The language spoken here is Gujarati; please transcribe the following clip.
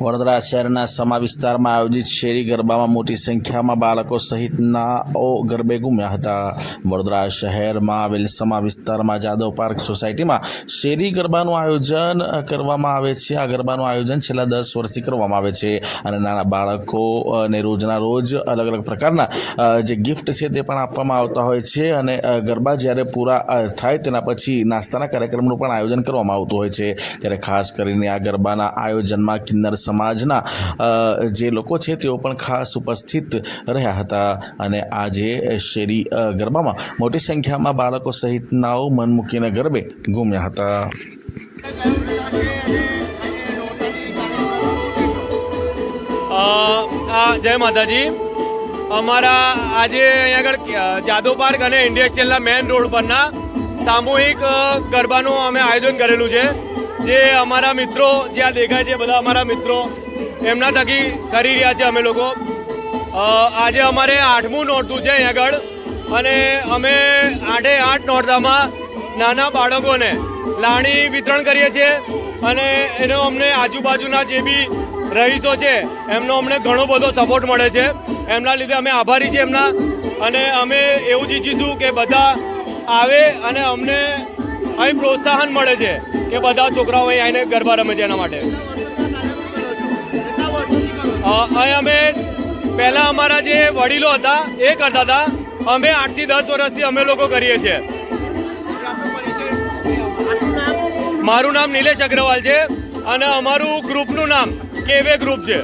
વડોદરા શહેરના સમા વિસ્તારમાં આયોજિત શેરી ગરબામાં મોટી સંખ્યામાં બાળકો સહિતનાઓ ગરબે ઘૂમ્યા હતા. વડોદરા શહેરમાં આવેલ સમા વિસ્તારમાં જાદવ પાર્ક સોસાયટીમાં શેરી ગરબાનું આયોજન કરવામાં આવે છે. આ ગરબાનું આયોજન છેલ્લા દસ વર્ષથી કરવામાં આવે છે અને નાના બાળકોને રોજના રોજ અલગ અલગ પ્રકારના જે ગિફ્ટ છે તે પણ આપવામાં આવતા હોય છે અને ગરબા જ્યારે પૂરા થાય તેના પછી નાસ્તાના કાર્યક્રમનું પણ આયોજન કરવામાં આવતું હોય છે. ત્યારે ખાસ કરીને આ ગરબાના આયોજનમાં કિન્નર સમાજના જે લોકો છે તેઓ પણ ખાસ ઉપસ્થિત રહ્યા હતા. અને આજે શેરી ગરબામાં મોટી સંખ્યામાં બાળકો સહિતનાઓ મન મૂકીને ગરબે ઘૂમ્યા હતા. જય માતાજી. અમારા આજે અહીંયા આગળ જાદવ અને ઇન્ડસ્ટ્રીયલના મેઇન રોડ પરના સામૂહિક ગરબાનું અમે આયોજન કરેલું છે. જે અમારા મિત્રો, જે આ દેખાય છે બધા અમારા મિત્રો, એમના થકી કરી રહ્યા છે અમે લોકો. આજે અમારે આઠમું નોરતું છે અહીંયા આગળ, અને અમે આઠે આઠ નોરતામાં નાના બાળકોને લાણી વિતરણ કરીએ છીએ, અને એનો અમને આજુબાજુના જે બી રહીશો છે, એમનો અમને ઘણો બધો સપોર્ટ મળે છે. એમના લીધે અમે આભારી છીએ એમના, અને અમે એવું જ ઈચ્છીશું કે બધા આવે અને અમને અહીં પ્રોત્સાહન મળે છે કે બધા છોકરાઓ અહીં આવીને ગરબા રમે છે એના માટે. અહીં અમે પહેલાં અમારા જે વડીલો હતા, એ કરતા હતા, અમે આઠથી દસ વર્ષથી અમે લોકો કરીએ છીએ. મારું નામ નિલેશ અગ્રવાલ છે અને અમારું ગ્રુપનું નામ કેવે ગ્રુપ છે.